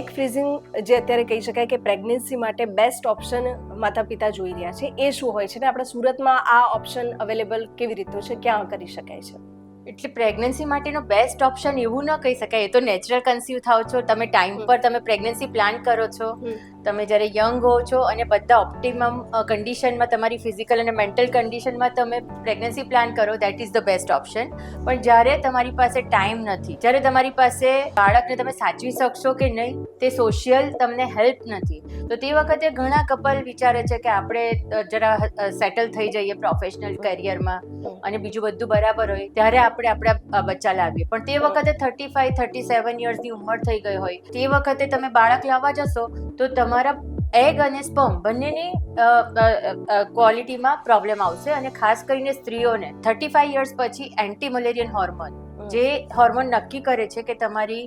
Egg freezing જે અત્યારે કહી શકાય કે પ્રેગ્નન્સી માટે બેસ્ટ ઓપ્શન માતા પિતા જોઈ રહ્યા છે. એ શું હોય છે ને? આપણા સુરતમાં આ ઓપ્શન અવેલેબલ કેવી રીતનું છે? ક્યાં કરી શકાય છે? એટલે પ્રેગ્નન્સી માટેનો બેસ્ટ ઓપ્શન એવું ન કહી શકાય. એ તો નેચરલ કન્સીવ થાવ છો. તમે ટાઈમ પર તમે પ્રેગ્નન્સી પ્લાન કરો છો. તમે જ્યારે યંગ હો છો અને બધા ઓપ્ટિમમ કન્ડિશનમાં તમારી ફિઝિકલ અને મેન્ટલ કન્ડિશનમાં તમે પ્રેગ્નન્સી પ્લાન કરો that is the best option પણ જ્યારે તમારી પાસે ટાઈમ નથી, જ્યારે તમારી પાસે બાળકને તમે સાચવી શકશો કે નહીં, તે સોશિયલ તમને હેલ્પ નથી. તો તે વખતે ઘણા કપલ વિચારે છે કે આપણે જરા સેટલ થઈ જઈએ પ્રોફેશનલ કરિયરમાં અને બીજું બધું બરાબર હોય, ત્યારે આપણે આપણા બચ્ચા લાવીએ. પણ તે વખતે થર્ટી ફાઈવ થર્ટી સેવન યર્સની ઉંમર થઈ ગઈ હોય, તે વખતે તમે બાળક લાવવા જશો તો તમારા એગ અને સ્પર્મ બંનેની ક્વોલિટીમાં પ્રોબ્લેમ આવશે અને ખાસ કરીને સ્ત્રીઓને થર્ટી ફાઈવ યર્સ પછી એન્ટી મલેરિયન હોર્મોન જે હોર્મોન નક્કી કરે છે કે તમારી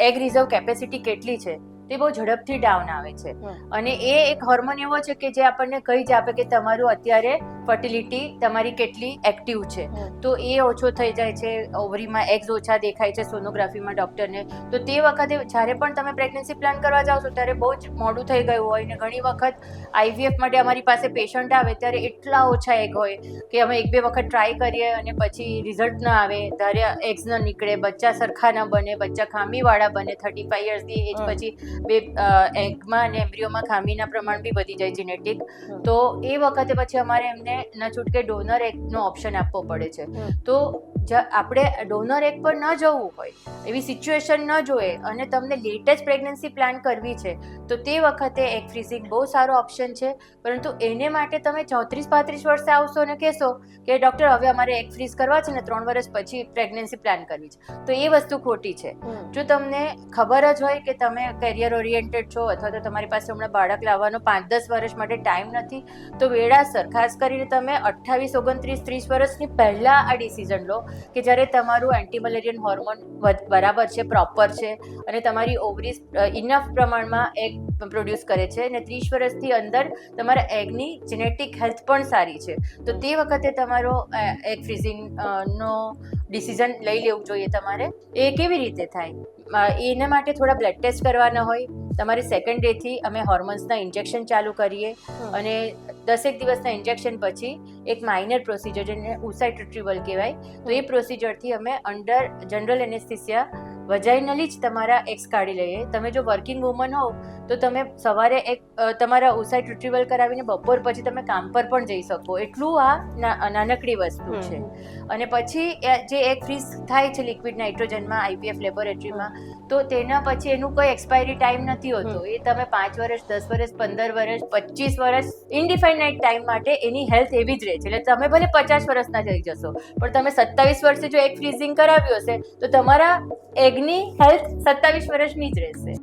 એગ રિઝર્વ કેપેસિટી કેટલી છે. તે બહુ ઝડપથી ડાઉન આવે છે. અને એ એક હોર્મોન એવો છે કે જે આપણને કહી જ આપે કે તમારું અત્યારે ફર્ટિલિટી તમારી કેટલી એક્ટિવ છે. તો એ ઓછો થઈ જાય છે ઓવરીમાં એગ્સ ઓછા દેખાય છે સોનોગ્રાફીમાં ડૉક્ટરને તો તે વખતે જ્યારે પણ તમે પ્રેગ્નન્સી પ્લાન કરવા જાઓ છો ત્યારે બહુ જ મોડું થઈ ગયું હોય ને ઘણી વખત આઈવીએફ માટે અમારી પાસે પેશન્ટ આવે ત્યારે એટલા ઓછા એગ હોય કે અમે એક બે વખત ટ્રાય કરીએ અને પછી રિઝલ્ટ ન આવે. ધારે એગ્સ ન નીકળે બચ્ચા સરખા ન બને બચ્ચા ખામીવાળા બને થર્ટી ફાઈવ યર્સની એજ પછી બે એગમાં અને એમ્બ્રિયોમાં ખામીના પ્રમાણ બી વધી જાય જીનેટિક તો એ વખતે પછી અમારે એમને ન છૂટકે ડોનર એગનો ઓપ્શન આપવો પડે છે. તો આપણે ડોનર એક પર ન જવું હોય એવી સિચ્યુએશન ન જોઈએ અને તમને લેટેસ્ટ પ્રેગ્નન્સી પ્લાન કરવી છે તો તે વખતે એક ફ્રીઝિંગ બહુ સારો ઓપ્શન છે. પરંતુ એને માટે તમે ચોત્રીસ પાંત્રીસ વર્ષે આવશો અને કહેશો કે ડૉક્ટર હવે અમારે એક ફ્રીઝ કરવા છે ને ત્રણ વર્ષ પછી પ્રેગ્નન્સી પ્લાન કરવી છે. તો એ વસ્તુ ખોટી છે. જો તમને ખબર જ હોય કે તમે કેરિયર ઓરિએન્ટેડ છો અથવા તો તમારી પાસે હમણાં બાળક લાવવાનો પાંચ દસ વર્ષ માટે ટાઈમ નથી તો વેળાસર ખાસ કરીને તમે અઠ્ઠાવીસ ઓગણત્રીસ ત્રીસ વર્ષની પહેલાં આ ડિસિઝન લો કે જ્યારે તમારું એન્ટી મલેરિયન હોર્મોન બરાબર છે પ્રોપર છે અને તમારી ઓવરીઝ ઇનફ પ્રમાણમાં એગ પ્રોડ્યુસ કરે છે અને ત્રીસ વર્ષથી અંદર તમારા એગની જેનેટિક હેલ્થ પણ સારી છે તો તે વખતે તમારો એગ ફ્રીઝિંગ નો ડિસિઝન લઈ લેવું જોઈએ તમારે. એ કેવી રીતે થાય? એના માટે થોડા બ્લડ ટેસ્ટ કરવાના હોય. તમારે સેકન્ડ ડેથી અમે હોર્મોન્સના ઇન્જેક્શન ચાલુ કરીએ. અને દસેક દિવસના ઇન્જેક્શન પછી એક માઇનર પ્રોસિજર જેને ઉસાઇટ રિટ્રીવલ કહેવાય તો એ પ્રોસિજરથી અમે અંડર જનરલ એનેસ્થિસિયા વજાઇનલી જ તમારા એક્સ કાઢી લઈએ. તમે જો વર્કિંગ વુમન હોવ તો તમે સવારે એક તમારા ઉસાઇટ રિટ્રીવલ કરાવીને બપોર પછી તમે કામ પર પણ જઈ શકો. એટલું આ નાનકડી વસ્તુ છે. અને પછી જે એક ફ્રીઝ થાય છે લિક્વિડ નાઇટ્રોજનમાં આઈપીએફ લેબોરેટરીમાં તો તેના પછી એનું કોઈ એક્સપાયરી ટાઈમ નથી હોતો. એ તમે પાંચ વર્ષ દસ વર્ષ પંદર વર્ષ પચીસ વર્ષ ઇનડિફાઇનાઇટ ટાઈમ માટે એની હેલ્થ એવી જ રહે છે. એટલે તમે ભલે પચાસ વર્ષના થઈ જશો, પણ તમે સત્તાવીસ વર્ષે જો એક ફ્રીઝિંગ કરાવ્યું હશે, તો તમારા એગની હેલ્થ સત્તાવીસ વર્ષની જ રહેશે.